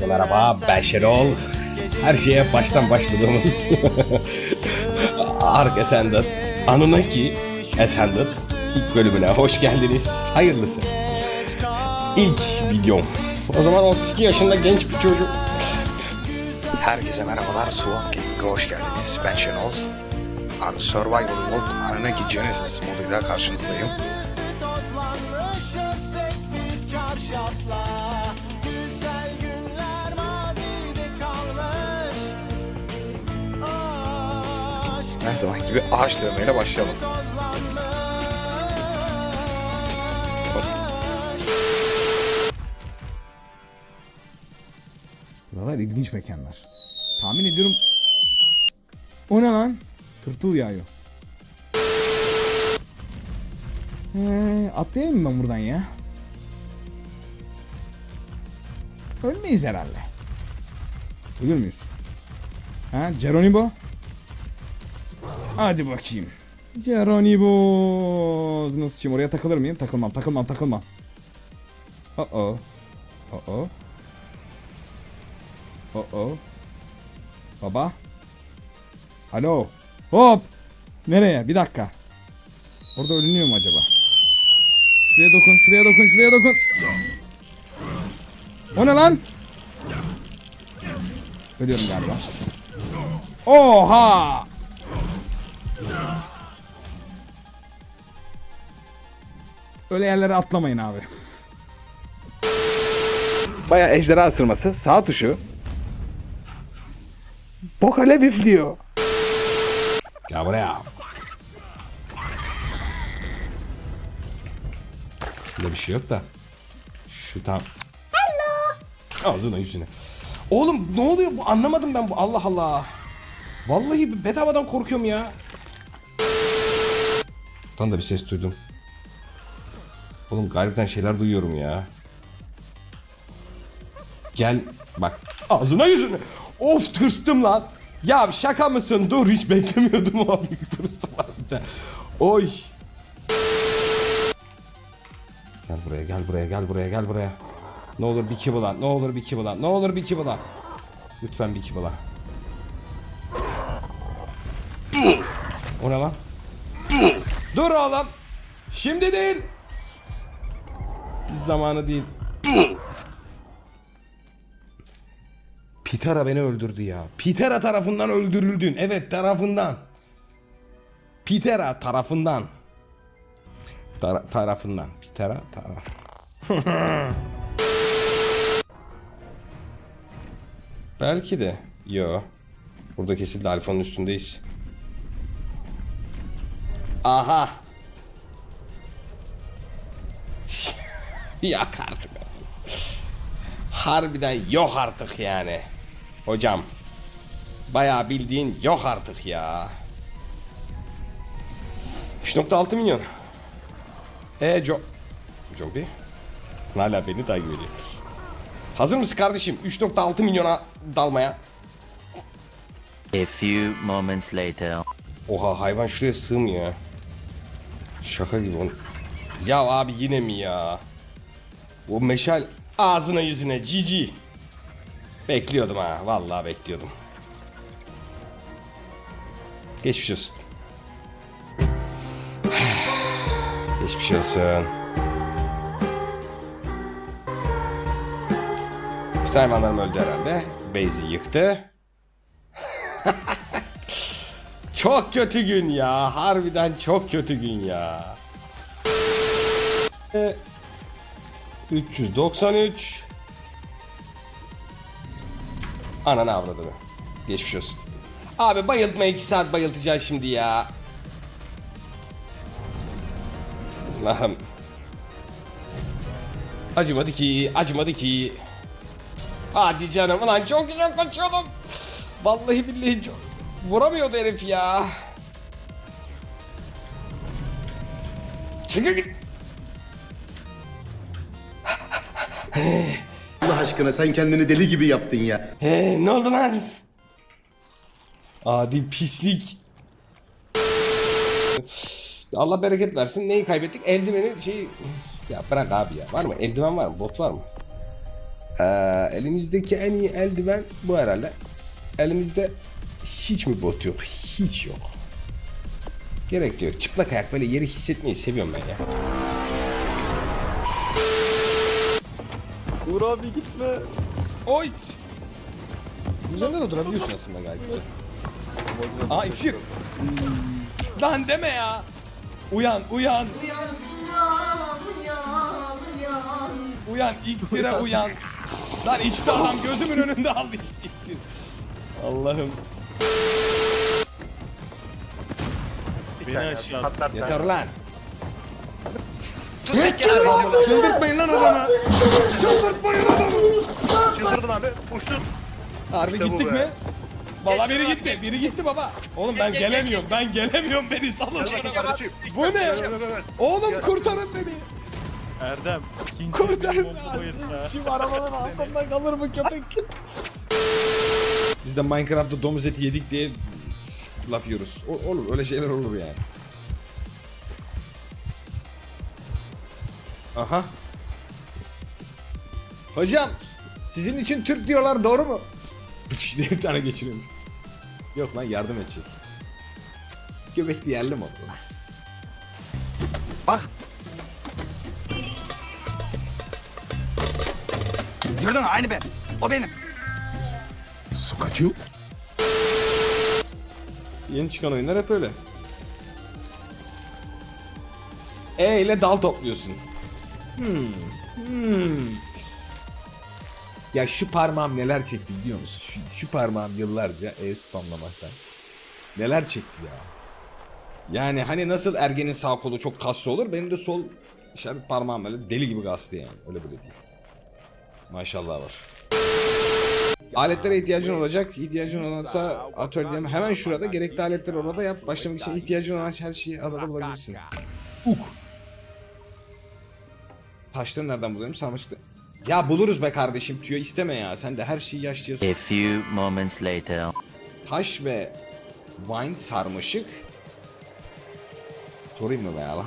Merhaba ben Şenol. Her şeye baştan başladığımız Ark Ascended Anunnaki Ascended ilk bölümüne hoş geldiniz. Hayırlısı. İlk videom. O zaman 32 yaşında genç bir çocuk. Herkese merhabalar, SWAT Gaming'e hoş geldiniz. Ben Şenol. Abi Survival Mode Anunnaki Genesis moduyla karşınızdayım. Zaman gibi ağaç dövmeyle başlayalım. Buralar ilginç mekanlar. Tahmin ediyorum... O ne lan? Tırtıl yağıyor. Ee, atlayayım mı ben buradan ya? Ölmeyiz herhalde. Ölür müyüz? Ha Geronimo? Hadi bakayım. Geronimo. Nasıl sıçayım oraya takılır mıyım? Takılmam takılmam takılmam. Oh oh. Oh oh. Oh oh. Baba. Alo. Hop. Nereye? Bir dakika. Orada ölünüyor mu acaba? Şuraya dokun, şuraya dokun, şuraya dokun. O ne lan? Ölüyorum galiba. Oha! Öyle yerlere atlamayın abi. Baya ejderha ısırması, sağ tuşu. Bok alev üflüyor. Gel buraya. Burada bir şey yok da. Şu tam. Hello. Ağzına yüzüne. Oğlum ne oluyor bu anlamadım ben bu Allah Allah. Vallahi bedavadan korkuyorum ya. Buradan da bir ses duydum. Oğlum garipten şeyler duyuyorum ya. Gel bak ağzına yüzüne. Of tırstım lan. Ya şaka mısın? Dur hiç beklemiyordum abi. Tırstım harbiden. Oy. Gel buraya gel buraya gel buraya gel buraya. Ne olur bir kibla ne olur bir kibla ne olur bir kibla. Lütfen bir kibla. O ne lan? Dur oğlum. Şimdi değil. Biz zamanı değil. Pitara beni öldürdü ya. Pitera tarafından öldürüldün. Evet tarafından. Pitera tarafından. Tara- tarafından. Pitera taraf. Belki de. Yo. Burada kesildi Alfa'nın üstündeyiz. Aha. Yok artık. Harbiden yok artık yani. Hocam. Bayağı bildiğin yok artık ya. 3.6 milyon. E Jo... Joby? Hala beni takip ediyor. Hazır mısın kardeşim? 3.6 milyona dalmaya. A few moments later. Oha hayvan şuraya sığmıyor. Şaka gibi onu. Ya abi yine mi ya? O meşal ağzına yüzüne cici. Bekliyordum ha. Vallahi bekliyordum. Geçmiş olsun. Geçmiş olsun. Bütün hayvanlarım öldü herhalde. Beyzi yıktı. Çok kötü gün ya. Harbiden çok kötü gün ya. Ee, 393 Ananı avradını. Geçmiş olsun. Abi bayıltma 2 saat bayıltacağız şimdi ya. Allah'ım. Acımadı ki, acımadı ki. Hadi canım ulan çok güzel kaçıyordum. Vallahi billahi çok... Vuramıyordu herif ya. Çıkın git. Allah aşkına sen kendini deli gibi yaptın ya. He ne oldu lan? Adi pislik. Allah bereket versin. Neyi kaybettik? Eldiveni şey... Ya bırak abi ya. Var mı? Eldiven var mı? Bot var mı? Ee, elimizdeki en iyi eldiven bu herhalde. Elimizde hiç mi bot yok? Hiç yok. Gerek yok. Çıplak ayak böyle yeri hissetmeyi seviyorum ben ya. Uğur abi gitme. Oy! Üzerinde de durabiliyorsun aslında gayet güzel. Aa iksir. Lan deme ya. Uyan uyan. Uyansın uyan uyan Uyan iksire uyan. Lan içti adam gözümün önünde aldı içti iksir. Allah'ım. Beni aşağı. Yeter lan. Tut tek gel abi. Çıldırtmayın lan adamı. Çıldırtmayın adamı. Çıldırdın abi. Uçtun. Harbi İşte bu gittik be. mi? Valla Geç biri şunu gitti. Biri gitti baba. Oğlum ben Gel, gel, gelemiyorum. Ben gelemiyorum. Beni salın. Gel bana. kardeşim. Bu ne? Evet, evet, evet. Oğlum kurtarın beni. Erdem. ikinci Kurtarın. bomba bayıldı. Şimdi arabanın altında kalır mı köpek? Biz de Minecraft'ta domuz eti yedik diye laf yiyoruz. O- olur öyle şeyler olur yani. Aha. Hocam sizin için Türk diyorlar doğru mu? Diye bir tane geçiriyorum. Yok lan yardım edecek. Göbekli yerli mi oldu? Bak. Gördün mü? Aynı ben. O benim. Sokacı. Yeni çıkan oyunlar hep öyle. E ile dal topluyorsun. Hmm. Hmm. Ya şu parmağım neler çekti biliyor musun? Şu, şu parmağım yıllarca e spamlamaktan. Neler çekti ya. Yani hani nasıl ergenin sağ kolu çok kaslı olur benim de sol işaret parmağım böyle deli gibi kaslı yani. Öyle böyle değil. Maşallah var. Aletlere ihtiyacın olacak. İhtiyacın olursa atölyem hemen şurada. Gerekli aletleri orada yap. Başlamak için ihtiyacın olan her şeyi adada bulabilirsin. Uk. Taşları nereden buluyorum? Sarmaşıkta. Ya buluruz be kardeşim. Tüyo isteme ya. Sen de her şeyi yaşlıyorsun. A few moments later. Taş ve wine sarmaşık. Sorayım mı be ya lan?